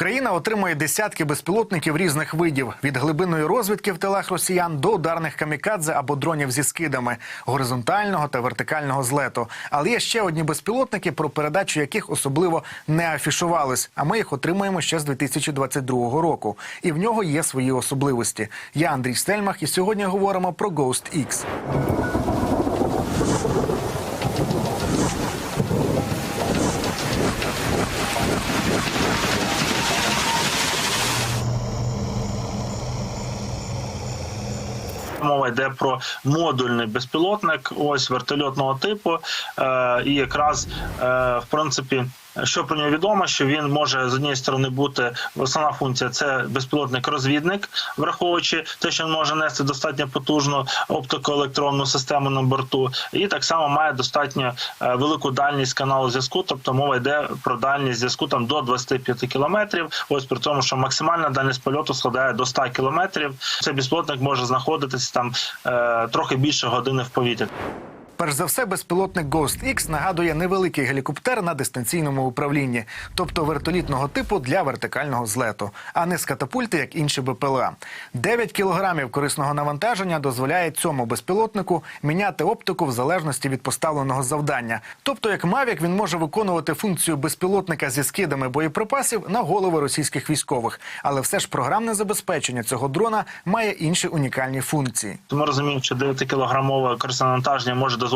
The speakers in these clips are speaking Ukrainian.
Україна отримує десятки безпілотників різних видів від глибинної розвідки в тилах росіян до ударних камікадзе або дронів зі скидами, горизонтального та вертикального злету. Але є ще одні безпілотники, про передачу яких особливо не афішувались. А ми їх отримуємо ще з 2022 року. І в нього є свої особливості. Я Андрій Стельмах, і сьогодні говоримо про Ghost X. Мова йде про модульний безпілотник, ось вертольотного типу. Е, і якраз е, в принципі. Що про нього відомо, що він може з однієї сторони бути основна функція це безпілотник-розвідник, враховуючи те, що він може нести достатньо потужну оптико-електронну систему на борту, і так само має достатньо е, велику дальність каналу зв'язку. Тобто мова йде про дальність зв'язку там до 25 кілометрів. Ось при тому, що максимальна дальність польоту складає до 100 кілометрів. Цей безпілотник може знаходитися там е, трохи більше години в повітрі. Перш за все, безпілотник Ghost X нагадує невеликий гелікоптер на дистанційному управлінні, тобто вертолітного типу для вертикального злету, а не з катапульти, як інші БПЛА. 9 кілограмів корисного навантаження дозволяє цьому безпілотнику міняти оптику в залежності від поставленого завдання. Тобто, як Мавік, він може виконувати функцію безпілотника зі скидами боєприпасів на голови російських військових. Але все ж програмне забезпечення цього дрона має інші унікальні функції. Ми розуміємо, що 9-кілограмове корисне навантаження може дозволити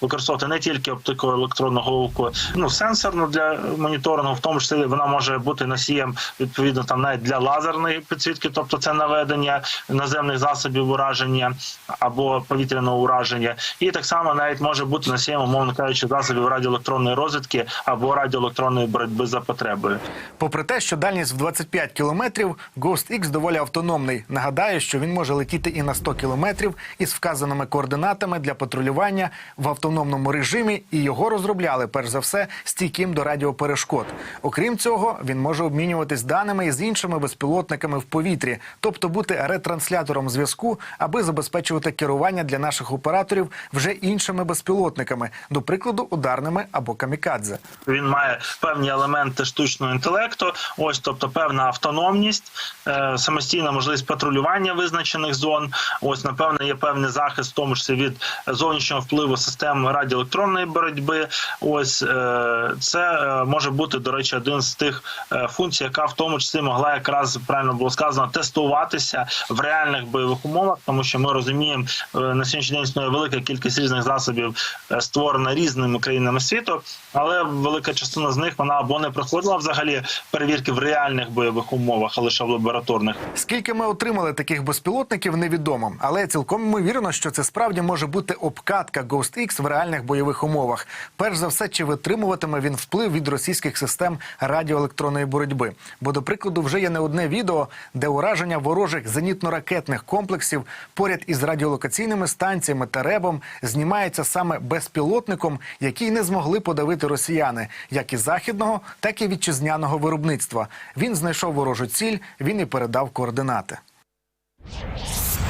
використовувати не тільки оптико-електронну головку, ну сенсорну для моніторингу, в тому числі вона може бути носієм відповідно там навіть для лазерної підсвітки, тобто це наведення наземних засобів ураження або повітряного ураження, і так само навіть може бути носієм, умовно кажучи, засобів радіоелектронної розвідки або радіоелектронної боротьби за потребою. Попри те, що дальність в 25 кілометрів, Ghost X доволі автономний. Нагадаю, що він може летіти і на 100 кілометрів із вказаними координатами для патрулювання в автономному режимі, і його розробляли перш за все стійким до радіоперешкод. Окрім цього, він може обмінюватись даними із іншими безпілотниками в повітрі, тобто бути ретранслятором зв'язку, аби забезпечувати керування для наших операторів вже іншими безпілотниками, до прикладу, ударними або камікадзе. Він має певні елементи штучного інтелекту, ось тобто певна автономність, е, самостійна можливість патрулювання визначених зон. Ось напевне є певний захист, в тому числі від зовнішнього впливу систем радіоелектронної боротьби. Ось е, це е, може бути до речі, один з тих е, функцій, яка в тому числі могла якраз правильно було сказано тестуватися в реальних бойових умовах, тому що ми розуміємо, на сьогоднішній день існує велика кількість різних засобів, створена різними країнами світу, але велика частина з них вона або не проходила взагалі перевірки в реальних бойових умовах, а лише в лабораторних. Скільки ми отримали таких безпілотників, невідомо, але цілком ймовірно, що це справді може бути обкатка Ghost X в реальних бойових умовах. Перш за все, чи витримуватиме він вплив від російських систем радіоелектронної боротьби? Бо, до прикладу, вже є не одне відео, де ураження ворожих зенітно-ракетних комплексів поряд із радіолокаційними станціями та ребом знімається саме безпілотником, який не змогли подавити росіяни, як і західного, так і вітчизняного виробництва. Він знайшов ворожу ціль, він і передав координати.